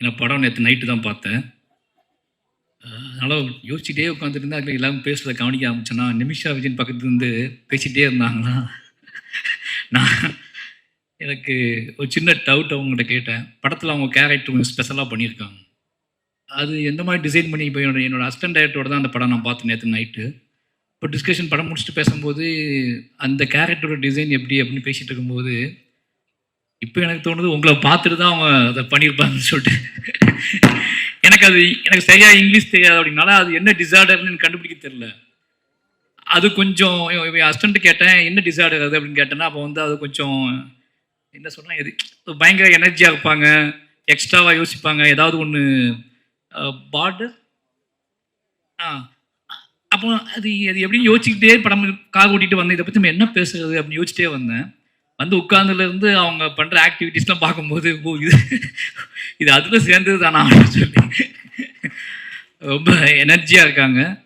ஏன்னா படம் நேற்று நைட்டு தான் பார்த்தேன். அதனால் யோசிச்சுட்டே உட்காந்துருந்தா அதில் எல்லாரும் பேசுகிறத கவனிக்க ஆரம்பிச்சேன்னா நிமிஷா விஜயன் பக்கத்துல இருந்து பேசிகிட்டே இருந்தாங்களா? நான் எனக்கு ஒரு சின்ன டவுட் அவங்ககிட்ட கேட்டேன். படத்தில் அவங்க கேரக்டர் கொஞ்சம் ஸ்பெஷலாக பண்ணியிருக்காங்க. அது எந்த மாதிரி டிசைன் பண்ணி இப்போ என்னோட என்னோட அசிஸ்டன்ட் டைரக்டரோட தான் அந்த படம் நான் பார்த்தேன் நேற்று நைட்டு இப்போ டிஸ்கஷன் படம் முடிச்சுட்டு பேசும்போது அந்த கேரக்டரோட டிசைன் எப்படி அப்படின்னு பேசிகிட்டு இருக்கும்போது இப்போ எனக்கு தோணுது உங்களை பார்த்துட்டு தான் அவங்க அதை பண்ணியிருப்பாங்கன்னு சொல்லிட்டு. எனக்கு அது எனக்கு சரியா இங்கிலீஷ் தெரியாது அப்படின்னால அது என்ன டிசார்டர்னு எனக்கு கண்டுபிடிக்க தெரில அது கொஞ்சம் அசிஸ்டன்ட் கேட்டேன் என்ன டிசார்டர் அது அப்படின்னு கேட்டேன்னா அப்போ வந்து அது கொஞ்சம் என்ன சொல்கிறேன் எது பயங்கர எனர்ஜியாக இருப்பாங்க எக்ஸ்ட்ராவாக யோசிப்பாங்க ஏதாவது ஒன்று பார்டர் ஆ. அப்போ அது அது எப்படின்னு யோசிச்சுக்கிட்டே படம் கார் ஓட்டிகிட்டு வந்தேன் இதை பற்றி நம்ம என்ன பேசுறது அப்படின்னு யோசிச்சிட்டே வந்தேன். வந்து உட்கார்ந்துலேருந்து அவங்க பண்ணுற ஆக்டிவிட்டீஸ்லாம் பார்க்கும்போது ஓ இது இது அதில் சேர்ந்தது தானா அப்படின்னு சொல்லி ரொம்ப எனர்ஜியாக இருக்காங்க.